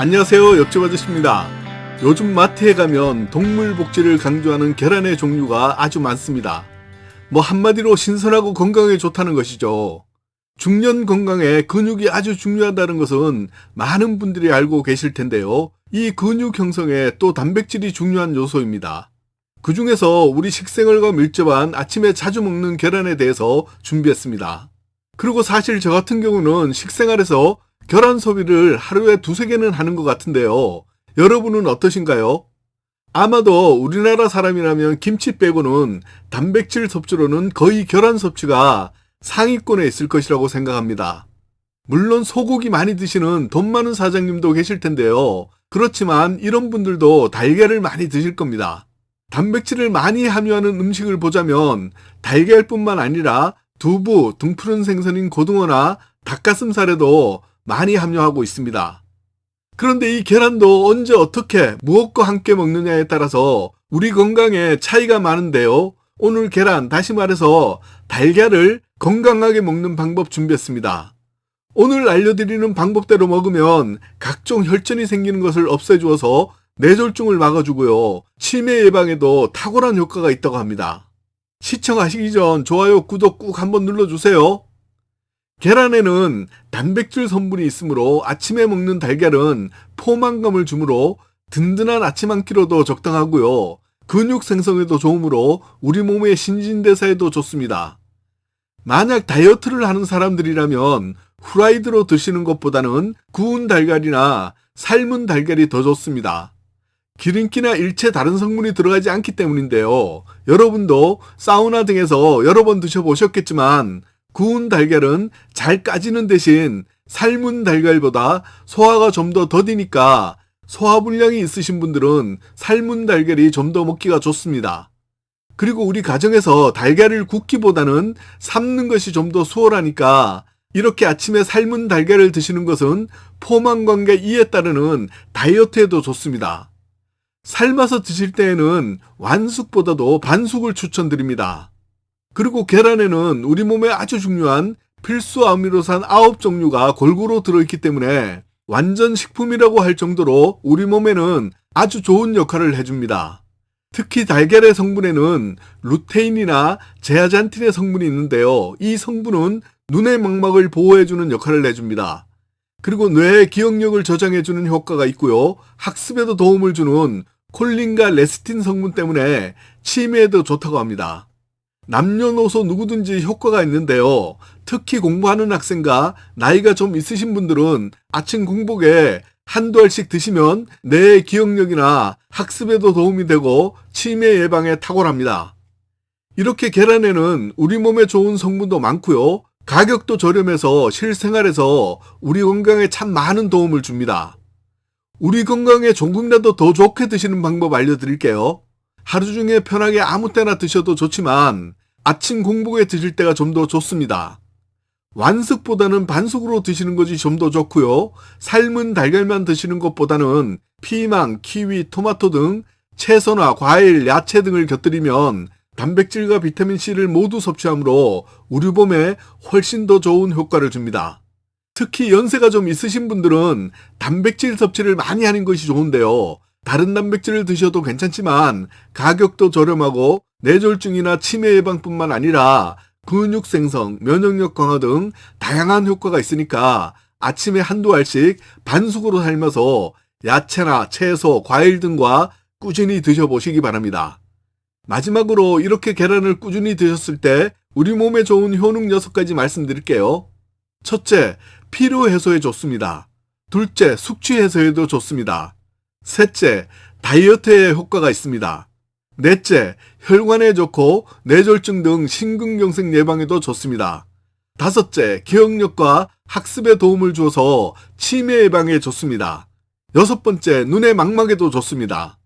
안녕하세요 옆집 아저씨입니다. 요즘 마트에 가면 동물 복지를 강조하는 계란의 종류가 아주 많습니다. 뭐 한마디로 신선하고 건강에 좋다는 것이죠. 중년 건강에 근육이 아주 중요하다는 것은 많은 분들이 알고 계실 텐데요. 이 근육 형성에 또 단백질이 중요한 요소입니다. 그 중에서 우리 식생활과 밀접한 아침에 자주 먹는 계란에 대해서 준비했습니다. 그리고 사실 저 같은 경우는 식생활에서 계란 소비를 하루에 두세 개는 하는 것 같은데요. 여러분은 어떠신가요? 아마도 우리나라 사람이라면 김치 빼고는 단백질 섭취로는 거의 계란 섭취가 상위권에 있을 것이라고 생각합니다. 물론 소고기 많이 드시는 돈 많은 사장님도 계실 텐데요. 그렇지만 이런 분들도 달걀을 많이 드실 겁니다. 단백질을 많이 함유하는 음식을 보자면 달걀뿐만 아니라 두부, 등푸른 생선인 고등어나 닭가슴살에도 많이 함유하고 있습니다. 그런데 이 계란도 언제 어떻게 무엇과 함께 먹느냐에 따라서 우리 건강에 차이가 많은데요. 오늘 계란, 다시 말해서 달걀을 건강하게 먹는 방법 준비했습니다. 오늘 알려드리는 방법대로 먹으면 각종 혈전이 생기는 것을 없애주어서 뇌졸중을 막아주고요. 치매 예방에도 탁월한 효과가 있다고 합니다. 시청하시기 전 좋아요, 구독 꾹 한번 눌러주세요. 계란에는 단백질 성분이 있으므로 아침에 먹는 달걀은 포만감을 주므로 든든한 아침 한 끼로도 적당하고요. 근육 생성에도 좋으므로 우리 몸의 신진대사에도 좋습니다. 만약 다이어트를 하는 사람들이라면 후라이드로 드시는 것보다는 구운 달걀이나 삶은 달걀이 더 좋습니다. 기름기나 일체 다른 성분이 들어가지 않기 때문인데요. 여러분도 사우나 등에서 여러 번 드셔보셨겠지만 구운 달걀은 잘 까지는 대신 삶은 달걀보다 소화가 좀 더 더디니까 소화불량이 있으신 분들은 삶은 달걀이 좀 더 먹기가 좋습니다. 그리고 우리 가정에서 달걀을 굽기보다는 삶는 것이 좀 더 수월하니까 이렇게 아침에 삶은 달걀을 드시는 것은 포만감과 이에 따르는 다이어트에도 좋습니다. 삶아서 드실 때에는 완숙보다도 반숙을 추천드립니다. 그리고 계란에는 우리 몸에 아주 중요한 필수 아미노산 9종류가 골고루 들어있기 때문에 완전 식품이라고 할 정도로 우리 몸에는 아주 좋은 역할을 해줍니다. 특히 달걀의 성분에는 루테인이나 제아잔틴의 성분이 있는데요. 이 성분은 눈의 망막을 보호해주는 역할을 해줍니다. 그리고 뇌의 기억력을 저장해주는 효과가 있고요. 학습에도 도움을 주는 콜린과 레스틴 성분 때문에 치매에도 좋다고 합니다. 남녀노소 누구든지 효과가 있는데요. 특히 공부하는 학생과 나이가 좀 있으신 분들은 아침 공복에 한두 알씩 드시면 뇌의 기억력이나 학습에도 도움이 되고 치매 예방에 탁월합니다. 이렇게 계란에는 우리 몸에 좋은 성분도 많고요. 가격도 저렴해서 실생활에서 우리 건강에 참 많은 도움을 줍니다. 우리 건강에 조금이라도 더 좋게 드시는 방법 알려드릴게요. 하루 중에 편하게 아무 때나 드셔도 좋지만 아침 공복에 드실 때가 좀 더 좋습니다. 완숙보다는 반숙으로 드시는 것이 좀 더 좋고요. 삶은 달걀만 드시는 것보다는 피망, 키위, 토마토 등 채소나 과일, 야채 등을 곁들이면 단백질과 비타민C를 모두 섭취하므로 우리 몸에 훨씬 더 좋은 효과를 줍니다. 특히 연세가 좀 있으신 분들은 단백질 섭취를 많이 하는 것이 좋은데요. 다른 단백질을 드셔도 괜찮지만 가격도 저렴하고 뇌졸중이나 치매 예방뿐만 아니라 근육 생성, 면역력 강화 등 다양한 효과가 있으니까 아침에 한두 알씩 반숙으로 삶아서 야채나 채소, 과일 등과 꾸준히 드셔보시기 바랍니다. 마지막으로 이렇게 계란을 꾸준히 드셨을 때 우리 몸에 좋은 효능 6가지 말씀드릴게요. 첫째, 피로 해소에 좋습니다. 둘째, 숙취 해소에도 좋습니다. 셋째, 다이어트에 효과가 있습니다. 넷째, 혈관에 좋고 뇌졸중 등 심근경색 예방에도 좋습니다. 다섯째, 기억력과 학습에 도움을 주어서 치매 예방에 좋습니다. 여섯 번째, 눈의 망막에도 좋습니다.